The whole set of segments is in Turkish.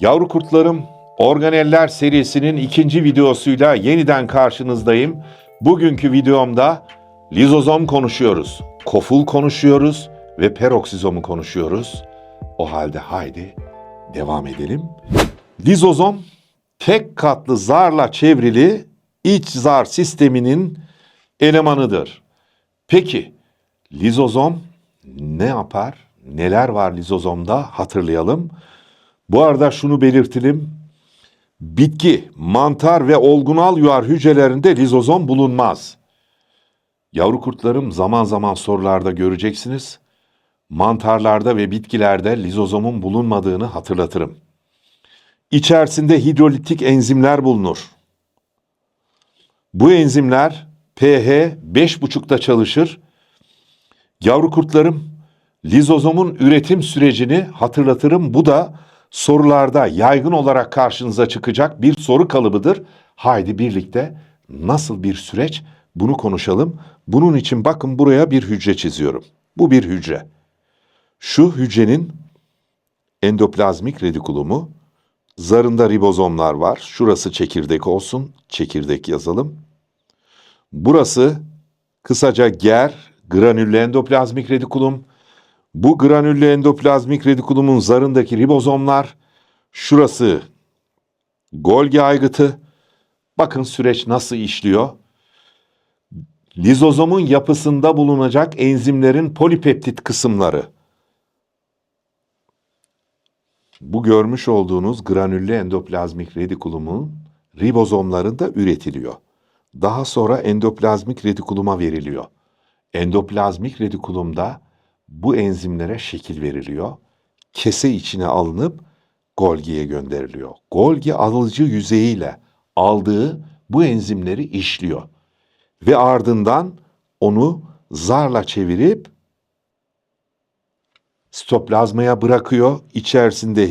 Yavru kurtlarım, Organeller serisinin ikinci videosuyla yeniden karşınızdayım. Bugünkü videomda lizozom konuşuyoruz, koful konuşuyoruz ve peroksizomu konuşuyoruz. O halde haydi devam edelim. Lizozom tek katlı zarla çevrili iç zar sisteminin elemanıdır. Peki lizozom ne yapar? Neler var lizozomda hatırlayalım. Bu arada şunu belirtelim. Bitki, mantar ve olgunal yuvar hücrelerinde lizozom bulunmaz. Yavru kurtlarım zaman zaman sorularda göreceksiniz. Mantarlarda ve bitkilerde lizozomun bulunmadığını hatırlatırım. İçerisinde hidrolitik enzimler bulunur. Bu enzimler pH 5,5'ta çalışır. Yavru kurtlarım, lizozomun üretim sürecini hatırlatırım. Bu da sorularda yaygın olarak karşınıza çıkacak bir soru kalıbıdır. Haydi birlikte nasıl bir süreç bunu konuşalım. Bunun için bakın buraya bir hücre çiziyorum. Bu bir hücre. Şu hücrenin endoplazmik redikulumu, zarında ribozomlar var. Şurası çekirdek olsun, çekirdek yazalım. Burası kısaca ger, granüllü endoplazmik redikulum. Bu granüllü endoplazmik redikulumun zarındaki ribozomlar, şurası Golgi aygıtı. Bakın süreç nasıl işliyor. Lizozomun yapısında bulunacak enzimlerin polipeptit kısımları. Bu görmüş olduğunuz granüllü endoplazmik redikulumun ribozomlarında üretiliyor. Daha sonra endoplazmik redikuluma veriliyor. Endoplazmik redikulumda bu enzimlere şekil veriliyor. Kese içine alınıp Golgi'ye gönderiliyor. Golgi alıcı yüzeyiyle aldığı bu enzimleri işliyor. Ve ardından onu zarla çevirip sitoplazmaya bırakıyor. İçerisinde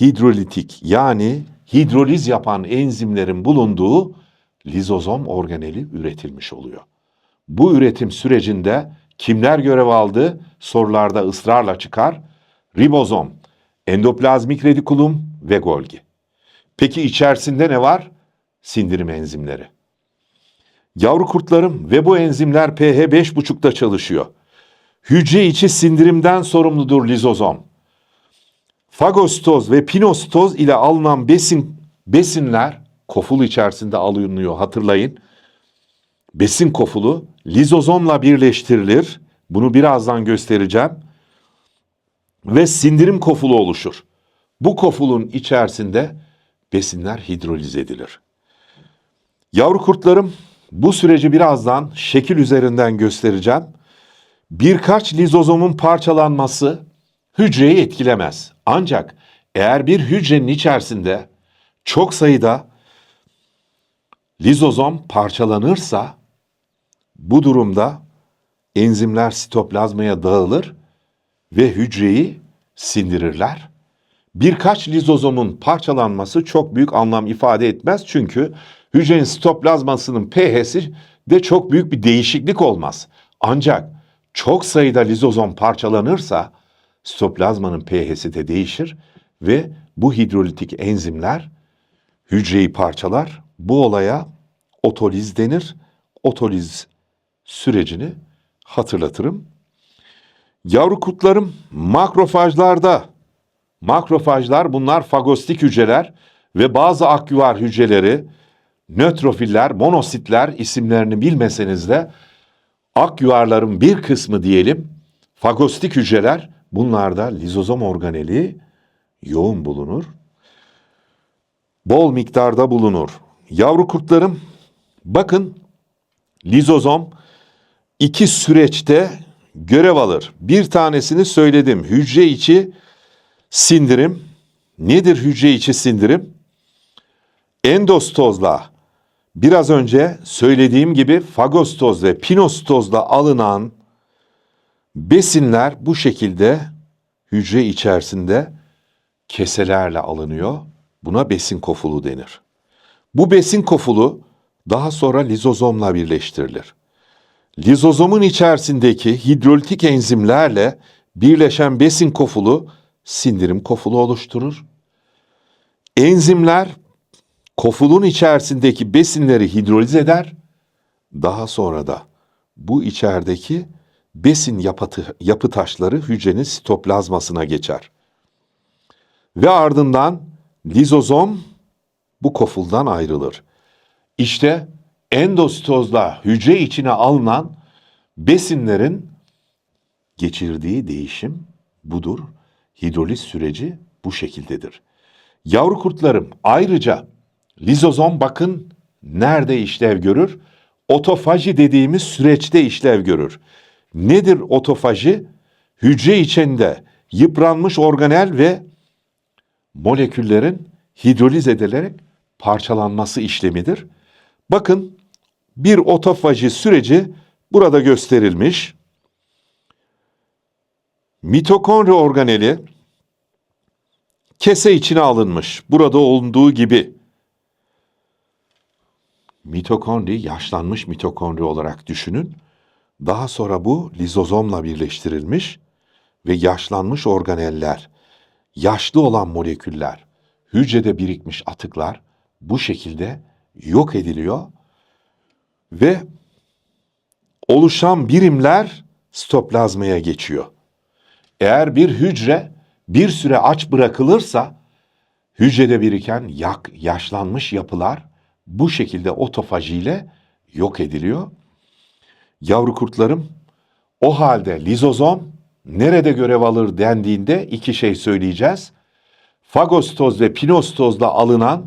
hidrolitik yani hidroliz yapan enzimlerin bulunduğu lizozom organeli üretilmiş oluyor. Bu üretim sürecinde kimler görev aldı? Sorularda ısrarla çıkar. Ribozom, endoplazmik redikulum ve Golgi. Peki içerisinde ne var? Sindirim enzimleri. Yavru kurtlarım ve bu enzimler pH 5,5'ta çalışıyor. Hücre içi sindirimden sorumludur lizozom. Fagositoz ve pinositoz ile alınan besin besinler koful içerisinde alınıyor hatırlayın. Besin kofulu lizozomla birleştirilir. Bunu birazdan göstereceğim. Ve sindirim kofulu oluşur. Bu kofulun içerisinde besinler hidroliz edilir. Yavru kurtlarım bu süreci birazdan şekil üzerinden göstereceğim. Birkaç lizozomun parçalanması hücreyi etkilemez. Ancak eğer bir hücrenin içerisinde çok sayıda lizozom parçalanırsa bu durumda enzimler sitoplazmaya dağılır ve hücreyi sindirirler. Birkaç lizozomun parçalanması çok büyük anlam ifade etmez çünkü hücrenin sitoplazmasının pH'si de çok büyük bir değişiklik olmaz. Ancak çok sayıda lizozom parçalanırsa sitoplazmanın pH'si de değişir ve bu hidrolitik enzimler hücreyi parçalar. Bu olaya otoliz denir. Otoliz sürecini hatırlatırım. Yavru kurtlarım makrofajlarda, makrofajlar bunlar fagostik hücreler ve bazı akyuvar hücreleri, nötrofiller, monositler isimlerini bilmeseniz de akyuvarların bir kısmı diyelim fagostik hücreler bunlarda lizozom organeli yoğun bulunur. Bol miktarda bulunur. Yavru kurtlarım bakın lizozom iki süreçte görev alır. Bir tanesini söyledim. Hücre içi sindirim. Nedir hücre içi sindirim? Endostozla biraz önce söylediğim gibi fagostoz ve pinostozla alınan besinler bu şekilde hücre içerisinde keselerle alınıyor. Buna besin kofulu denir. Bu besin kofulu daha sonra lizozomla birleştirilir. Lizozomun içerisindeki hidrolitik enzimlerle birleşen besin kofulu sindirim kofulu oluşturur. Enzimler kofulun içerisindeki besinleri hidroliz eder. Daha sonra da bu içerideki besin yapıtı, yapı taşları hücrenin sitoplazmasına geçer. Ve ardından lizozom bu kofuldan ayrılır. İşte endositozda hücre içine alınan besinlerin geçirdiği değişim budur. Hidroliz süreci bu şekildedir. Yavru kurtlarım ayrıca lizozom bakın nerede işlev görür? Otofaji dediğimiz süreçte işlev görür. Nedir otofaji? Hücre içinde yıpranmış organel ve moleküllerin hidroliz edilerek parçalanması işlemidir. Bakın bir otofaji süreci burada gösterilmiş. Mitokondri organeli kese içine alınmış. Burada olduğu gibi mitokondri yaşlanmış mitokondri olarak düşünün. Daha sonra bu lizozomla birleştirilmiş ve yaşlanmış organeller, yaşlı olan moleküller, hücrede birikmiş atıklar bu şekilde yok ediliyor ve oluşan birimler sitoplazmaya geçiyor. Eğer bir hücre bir süre aç bırakılırsa hücrede biriken yak, yaşlanmış yapılar bu şekilde otofajiyle yok ediliyor. Yavru kurtlarım o halde lizozom nerede görev alır dendiğinde iki şey söyleyeceğiz. Fagostoz ve pinostozla alınan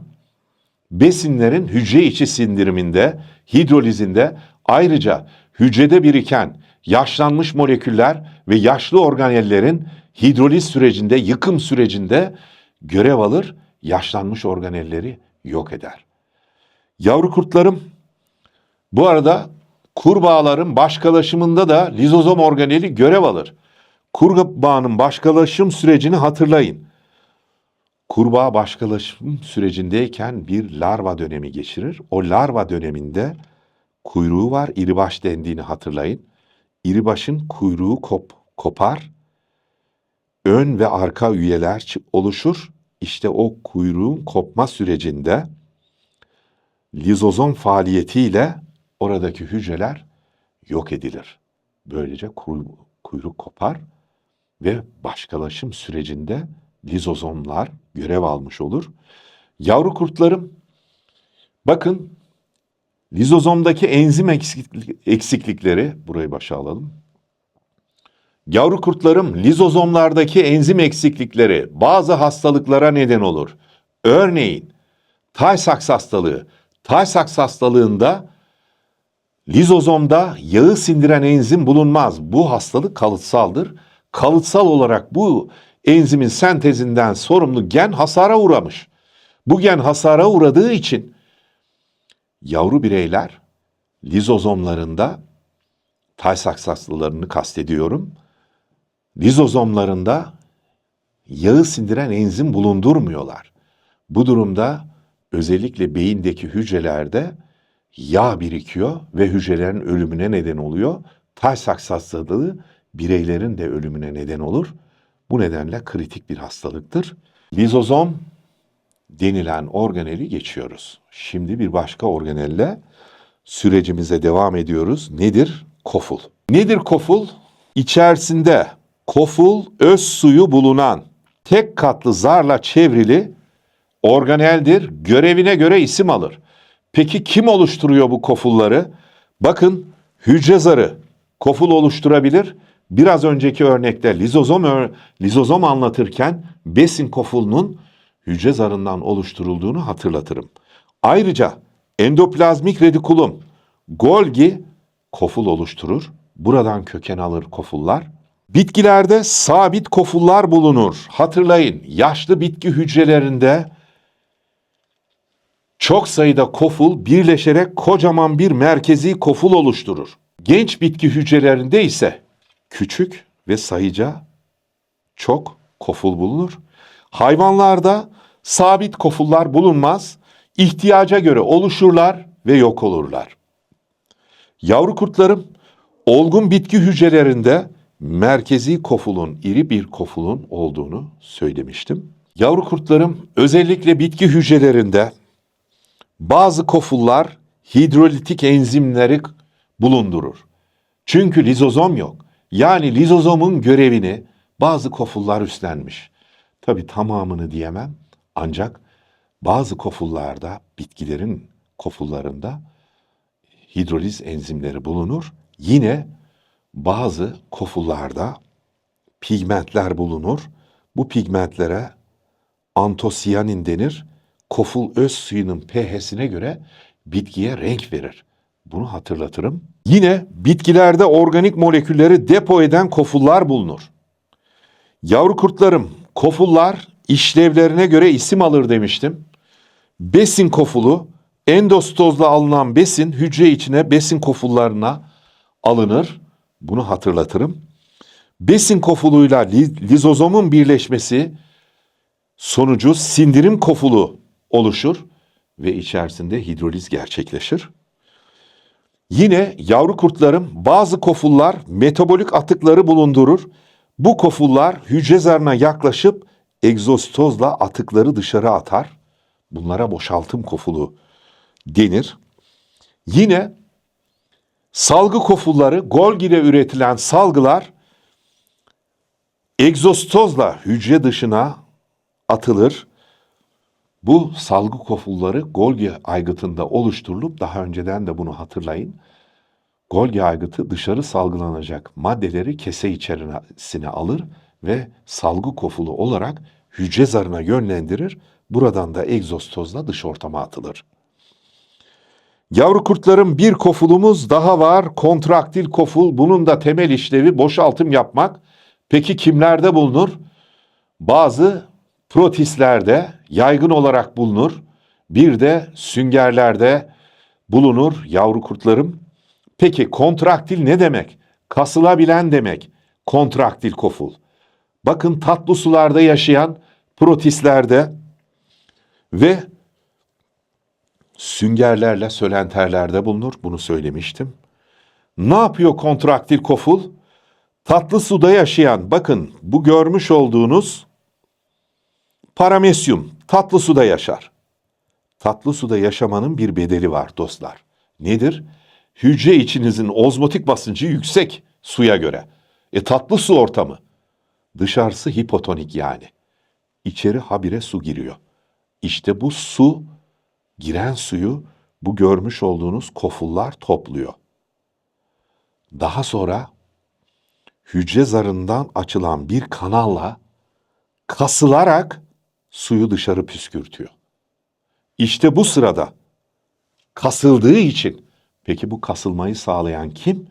besinlerin hücre içi sindiriminde, hidrolizinde ayrıca hücrede biriken yaşlanmış moleküller ve yaşlı organellerin hidroliz sürecinde, yıkım sürecinde görev alır, yaşlanmış organelleri yok eder. Yavru kurtlarım, bu arada kurbağaların başkalaşımında da lizozom organeli görev alır. Kurbağanın başkalaşım sürecini hatırlayın. Kurbağa başkalaşım sürecindeyken bir larva dönemi geçirir. O larva döneminde kuyruğu var, iribaş dendiğini hatırlayın. İribaşın kuyruğu kop, kopar, ön ve arka üyeler oluşur. İşte o kuyruğun kopma sürecinde lizozom faaliyetiyle oradaki hücreler yok edilir. Böylece kuy- kuyruk kopar ve başkalaşım sürecinde lizozomlar görev almış olur. Yavru kurtlarım bakın lizozomdaki enzim eksiklik- eksiklikleri burayı başa alalım. Yavru kurtlarım lizozomlardaki enzim eksiklikleri bazı hastalıklara neden olur. Örneğin Tay-Sachs hastalığı. Tay-Sachs hastalığında lizozomda yağı sindiren enzim bulunmaz. Bu hastalık kalıtsaldır. Kalıtsal olarak bu enzimin sentezinden sorumlu gen hasara uğramış. Bu gen hasara uğradığı için yavru bireyler lizozomlarında Tay-Sachs hastalarını kastediyorum. Lizozomlarında yağı sindiren enzim bulundurmuyorlar. Bu durumda özellikle beyindeki hücrelerde yağ birikiyor ve hücrelerin ölümüne neden oluyor. Tay-Sachs hastalığı bireylerin de ölümüne neden olur. Bu nedenle kritik bir hastalıktır. Lizozom denilen organeli geçiyoruz. Şimdi bir başka organelle sürecimize devam ediyoruz. Nedir? Koful. Nedir koful? İçerisinde koful öz suyu bulunan tek katlı zarla çevrili organeldir. Görevine göre isim alır. Peki kim oluşturuyor bu kofulları? Bakın hücre zarı koful oluşturabilir. Biraz önceki örnekte lizozom lizozom anlatırken besin kofulunun hücre zarından oluşturulduğunu hatırlatırım. Ayrıca endoplazmik redikulum, Golgi koful oluşturur. Buradan köken alır kofullar. Bitkilerde sabit kofullar bulunur. Hatırlayın yaşlı bitki hücrelerinde çok sayıda koful birleşerek kocaman bir merkezi koful oluşturur. Genç bitki hücrelerinde ise küçük ve sayıca çok koful bulunur. Hayvanlarda sabit kofullar bulunmaz. İhtiyaca göre oluşurlar ve yok olurlar. Yavru kurtlarım olgun bitki hücrelerinde merkezi kofulun iri bir kofulun olduğunu söylemiştim. Yavru kurtlarım özellikle bitki hücrelerinde bazı kofullar hidrolitik enzimleri bulundurur. Çünkü lizozom yok. Yani lizozomun görevini bazı kofullar üstlenmiş. Tabi tamamını diyemem ancak bazı kofullarda bitkilerin kofullarında hidroliz enzimleri bulunur. Yine bazı kofullarda pigmentler bulunur. Bu pigmentlere antosiyanin denir. Koful öz suyunun pH'sine göre bitkiye renk verir. Bunu hatırlatırım. Yine bitkilerde organik molekülleri depo eden kofullar bulunur. Yavru kurtlarım, kofullar işlevlerine göre isim alır demiştim. Besin kofulu, endostozla alınan besin hücre içine besin kofullarına alınır. Bunu hatırlatırım. Besin kofuluyla li- lizozomun birleşmesi sonucu sindirim kofulu oluşur ve içerisinde hidroliz gerçekleşir. Yine yavru kurtların bazı kofullar metabolik atıkları bulundurur. Bu kofullar hücre zarına yaklaşıp egzostozla atıkları dışarı atar. Bunlara boşaltım kofulu denir. Yine salgı kofulları Golgi'de üretilen salgılar egzostozla hücre dışına atılır. Bu salgı kofulları Golgi aygıtında oluşturulup daha önceden de bunu hatırlayın. Golgi aygıtı dışarı salgılanacak maddeleri kese içerisine alır ve salgı kofulu olarak hücre zarına yönlendirir. Buradan da egzostozla dış ortama atılır. Yavru kurtların bir kofulumuz daha var. Kontraktil koful. Bunun da temel işlevi boşaltım yapmak. Peki kimlerde bulunur? Bazı protistlerde yaygın olarak bulunur. Bir de süngerlerde bulunur yavru kurtlarım. Peki kontraktil ne demek? Kasılabilen demek. Kontraktil koful. Bakın tatlı sularda yaşayan protistlerde ve süngerlerle sölenterlerde bulunur. Bunu söylemiştim. Ne yapıyor kontraktil koful? Tatlı suda yaşayan, bakın bu görmüş olduğunuz paramesyum tatlı suda yaşar. Tatlı suda yaşamanın bir bedeli var dostlar. Nedir? Hücre içinizin ozmotik basıncı yüksek suya göre. E tatlı su ortamı. Dışarısı hipotonik yani. İçeri habire su giriyor. İşte bu su, giren suyu bu görmüş olduğunuz kofullar topluyor. Daha sonra hücre zarından açılan bir kanalla kasılarak suyu dışarı püskürtüyor. İşte bu sırada kasıldığı için peki bu kasılmayı sağlayan kim?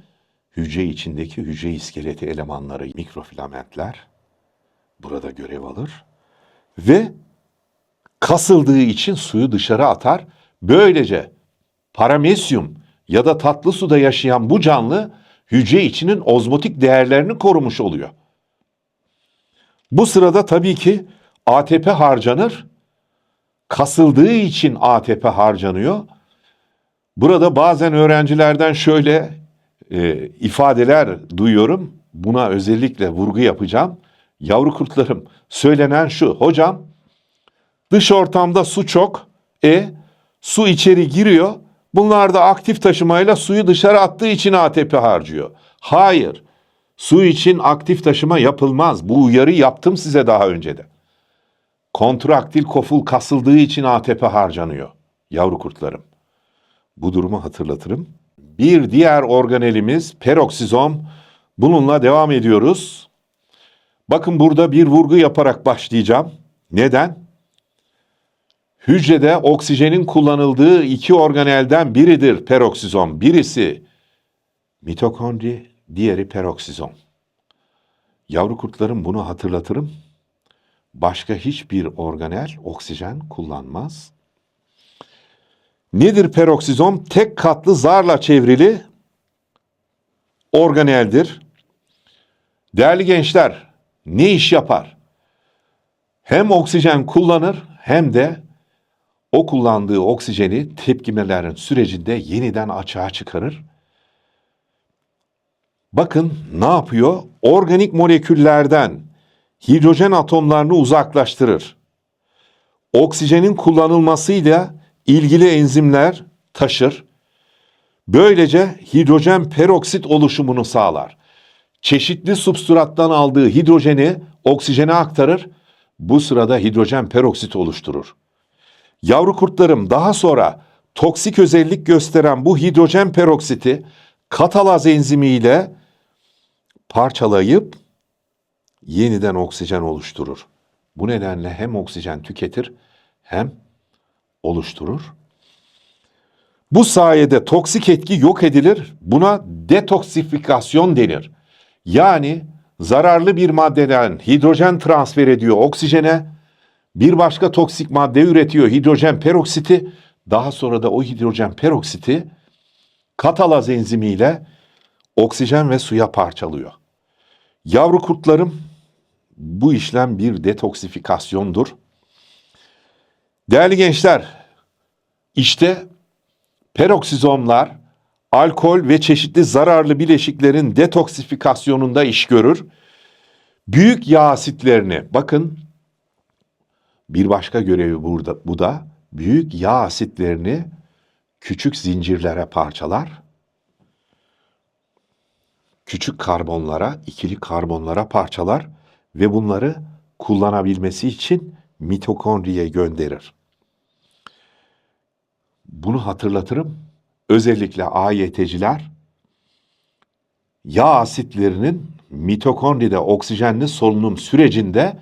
Hücre içindeki hücre iskeleti elemanları mikrofilamentler burada görev alır ve kasıldığı için suyu dışarı atar. Böylece paramesyum ya da tatlı suda yaşayan bu canlı hücre içinin ozmotik değerlerini korumuş oluyor. Bu sırada tabii ki ATP harcanır. Kasıldığı için ATP harcanıyor. Burada bazen öğrencilerden şöyle e, ifadeler duyuyorum. Buna özellikle vurgu yapacağım. Yavru kurtlarım söylenen şu. Hocam dış ortamda su çok. E su içeri giriyor. Bunlar da aktif taşımayla suyu dışarı attığı için ATP harcıyor. Hayır. Su için aktif taşıma yapılmaz. Bu uyarı yaptım size daha önce de. Kontraktil koful kasıldığı için ATP harcanıyor. Yavru kurtlarım. Bu durumu hatırlatırım. Bir diğer organelimiz peroksizom. Bununla devam ediyoruz. Bakın burada bir vurgu yaparak başlayacağım. Neden? Hücrede oksijenin kullanıldığı iki organelden biridir peroksizom. Birisi mitokondri, diğeri peroksizom. Yavru kurtlarım bunu hatırlatırım. Başka hiçbir organel oksijen kullanmaz. Nedir peroksizom? Tek katlı zarla çevrili organeldir. Değerli gençler, ne iş yapar? Hem oksijen kullanır hem de o kullandığı oksijeni tepkimelerin sürecinde yeniden açığa çıkarır. Bakın ne yapıyor? Organik moleküllerden hidrojen atomlarını uzaklaştırır. oksijenin kullanılmasıyla ilgili enzimler taşır. Böylece hidrojen peroksit oluşumunu sağlar. Çeşitli substrattan aldığı hidrojeni oksijene aktarır. Bu sırada hidrojen peroksit oluşturur. Yavru kurtlarım daha sonra toksik özellik gösteren bu hidrojen peroksiti katalaz enzimiyle parçalayıp yeniden oksijen oluşturur. Bu nedenle hem oksijen tüketir hem oluşturur. Bu sayede toksik etki yok edilir. Buna detoksifikasyon denir. Yani zararlı bir maddeden hidrojen transfer ediyor oksijene, bir başka toksik madde üretiyor hidrojen peroksiti, daha sonra da o hidrojen peroksiti katalaz enzimiyle oksijen ve suya parçalıyor. Yavru kurtlarım bu işlem bir detoksifikasyondur. Değerli gençler, işte peroksizomlar alkol ve çeşitli zararlı bileşiklerin detoksifikasyonunda iş görür. Büyük yağ asitlerini bakın bir başka görevi burada bu da büyük yağ asitlerini küçük zincirlere parçalar. Küçük karbonlara, ikili karbonlara parçalar ve bunları kullanabilmesi için mitokondriye gönderir. Bunu hatırlatırım. Özellikle AYT'ciler yağ asitlerinin mitokondride oksijenli solunum sürecinde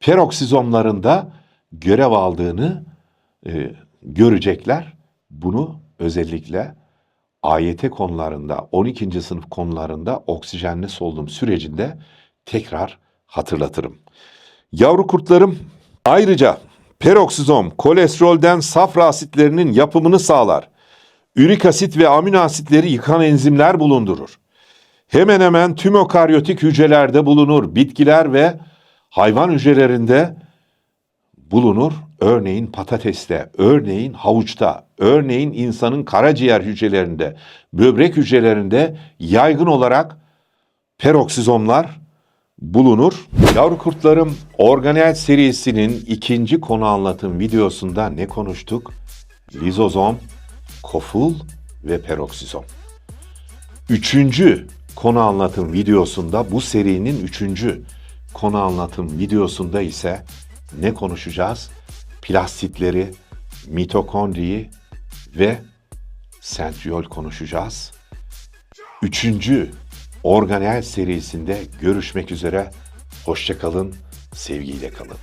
peroksizomlarında görev aldığını e, görecekler. Bunu özellikle AYT konularında 12. sınıf konularında oksijenli solunum sürecinde tekrar hatırlatırım. Yavru kurtlarım ayrıca peroksizom kolesterolden safra asitlerinin yapımını sağlar. Ürik asit ve amino asitleri yıkan enzimler bulundurur. Hemen hemen tüm okaryotik hücrelerde bulunur. Bitkiler ve hayvan hücrelerinde bulunur. Örneğin patateste, örneğin havuçta, örneğin insanın karaciğer hücrelerinde, böbrek hücrelerinde yaygın olarak peroksizomlar bulunur. Yavru kurtlarım organel serisinin ikinci konu anlatım videosunda ne konuştuk? Lizozom, koful ve peroksizom. Üçüncü konu anlatım videosunda bu serinin üçüncü konu anlatım videosunda ise ne konuşacağız? Plastitleri, mitokondriyi ve sentriyol konuşacağız. Üçüncü organel serisinde görüşmek üzere. Hoşçakalın, sevgiyle kalın.